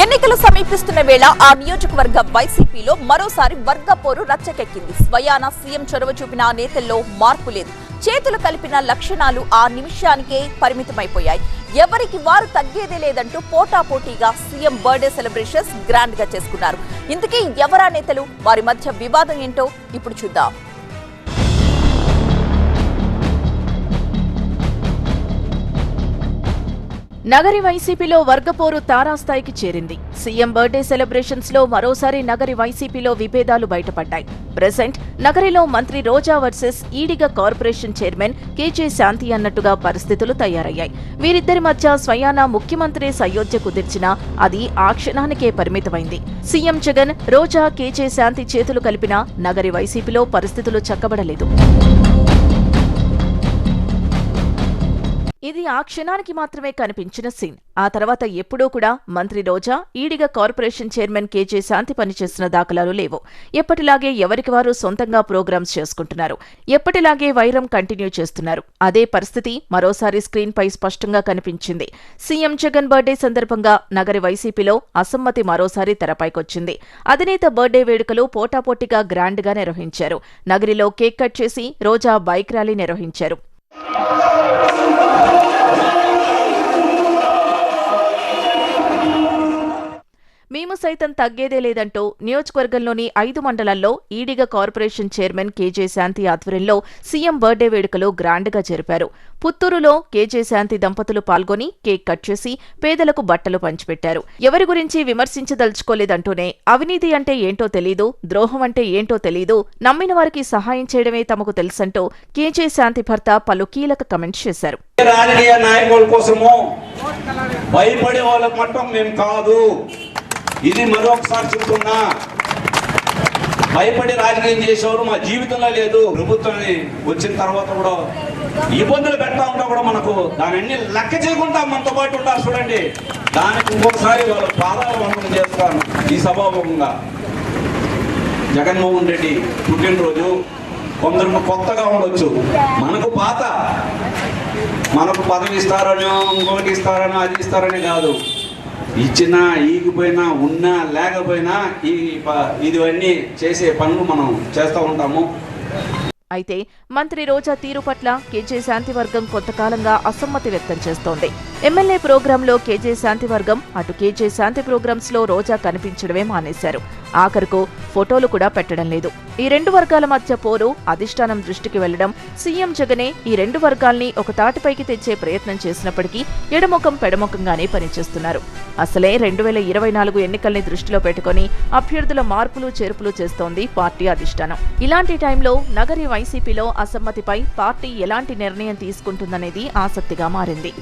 ఎన్నికలు సమీపిస్తున్న వేళ ఆ నియోజకవర్గ వైసీపీలో మరోసారి వర్గ పోరు రచ్చకెక్కింది. స్వయాన సీఎం చొరవ చూపిన ఆ నేతల్లో మార్పు లేదు. చేతులు కలిపిన లక్షణాలు ఆ నిమిషానికే పరిమితమైపోయాయి. ఎవరికి వారు తగ్గేదే లేదంటూ పోటాపోటీగా సీఎం బర్త్డే సెలబ్రేషన్స్ గ్రాండ్గా చేసుకున్నారు. ఇంతకీ ఎవరా నేతలు? వారి మధ్య వివాదం ఏంటో ఇప్పుడు చూద్దాం. నగరి వైసీపీలో వర్గపోరు తారాస్థాయికి చేరింది. సీఎం బర్త్డే సెలబ్రేషన్స్లో మరోసారి నగరి వైసీపీలో విభేదాలు బయటపడ్డాయి. ప్రెసెంట్ నగరిలో మంత్రి Roja versus Eediga corporation chairman KJ Shanthi అన్నట్టుగా పరిస్థితులు తయారయ్యాయి. వీరిద్దరి మధ్య స్వయానా ముఖ్యమంత్రి సయోధ్య కుదిర్చినా అది ఆ క్షణానికే పరిమితమైంది. సీఎం జగన్ రోజా కేజే శాంతి చేతులు కలిపినా నగరి వైసీపీలో పరిస్థితులు చక్కబడలేదు. ఇది ఆ క్షణానికి మాత్రమే కనిపించిన సీన్. ఆ తర్వాత ఎప్పుడూ కూడా మంత్రి Roja Eediga corporation chairman KJ Shanthi పనిచేసిన దాఖలాలు లేవు. ఎప్పటిలాగే ఎవరికి వారు సొంతంగా ప్రోగ్రామ్స్ చేసుకుంటున్నారు. ఎప్పటిలాగే వైరం కంటిన్యూ చేస్తున్నారు. అదే పరిస్థితి మరోసారి స్క్రీన్ పై స్పష్టంగా కనిపించింది. సీఎం జగన్ బర్త్డే సందర్భంగా నగరి వైసీపీలో అసమ్మతి మరోసారి తెరపైకొచ్చింది. అధినేత బర్త్డే వేడుకలు పోటాపోటీగా గ్రాండ్గా నిర్వహించారు. నగరిలో కేక్ కట్ చేసి రోజా బైక్ ర్యాలీ నిర్వహించారు. Thank you. మేము సైతం తగ్గేదే లేదంటూ నియోజకవర్గంలోని ఐదు మండలాల్లో Eediga corporation chairman KJ Shanthi ఆధ్వర్యంలో సీఎం బర్త్డే వేడుకలు గ్రాండ్గా జరిపారు. పుత్తూరులో కేజే శాంతి దంపతులు పాల్గొని కేక్ కట్ చేసి పేదలకు బట్టలు పంచిపెట్టారు. ఎవరి గురించి విమర్శించదలుచుకోలేదంటూనే అవినీతి అంటే ఏంటో తెలీదు ద్రోహం అంటే ఏంటో తెలీదు నమ్మిన వారికి సహాయం చేయడమే తమకు తెలుసంటూ కేజే శాంతి భర్త పలు కీలక కమెంట్స్ చేశారు. రాజకీయ నాయకుల కోసము భయపడే వాళ్ళ మట్టం మేము కాదు. ఇది మరొకసారి చెప్తున్నా. భయపడి రాజకీయం చేసేవారు మా జీవితంలో లేదు. ప్రభుత్వాన్ని వచ్చిన తర్వాత కూడా ఇబ్బందులు పెడతా ఉంటా కూడా మనకు దాని లెక్క చేయకుండా మనతో పాటు ఉంటారు చూడండి. దానికి ఇంకొకసారి వాళ్ళ పాదాలు వందనం చేస్తాను ఈ సభాముఖంగా. జగన్మోహన్ రెడ్డి పుట్టినరోజు కొందరు కొత్తగా ఉండొచ్చు. మనకు పాత మనకు పదవి ఇస్తారనో ఇంకొకటి ఇస్తారనో అది ఇస్తారని కాదు. ఇచ్చినా ఈగిపోయినా ఉన్నా లేకపోయినా ఈ ఇవన్నీ చేసే పనులు మనం చేస్తూ ఉంటాము. అయితే మంత్రి రోజా తీరు పట్ల కేజే శాంతివర్గం కొంతకాలంగా అసమ్మతి వ్యక్తం చేస్తోంది. ఎమ్మెల్యే ప్రోగ్రాంలో కేజే శాంతివర్గం అటు కేజే శాంతి ప్రోగ్రామ్స్లో రోజా కనిపించడమే మానేశారు. ఆఖరుకు ఫోటోలు కూడా పెట్టడం లేదు. ఈ రెండు వర్గాల మధ్య పోరు అధిష్టానం దృష్టికి వెళ్ళడం సీఎం జగనే ఈ రెండు వర్గాల్ని ఒక తాటిపైకి తెచ్చే ప్రయత్నం చేసినప్పటికీ ఎడముఖం పెడముఖంగానే పనిచేస్తున్నారు. అసలే రెండు వేల ఇరవై నాలుగు ఎన్నికల్ని దృష్టిలో పెట్టుకుని అభ్యర్థుల మార్పులు చేర్పులు చేస్తోంది పార్టీ అధిష్టానం. ఇలాంటి టైంలో నగరి వైసీపీలో అసమ్మతిపై పార్టీ ఎలాంటి నిర్ణయం తీసుకుంటుందనేది ఆసక్తిగా మారింది.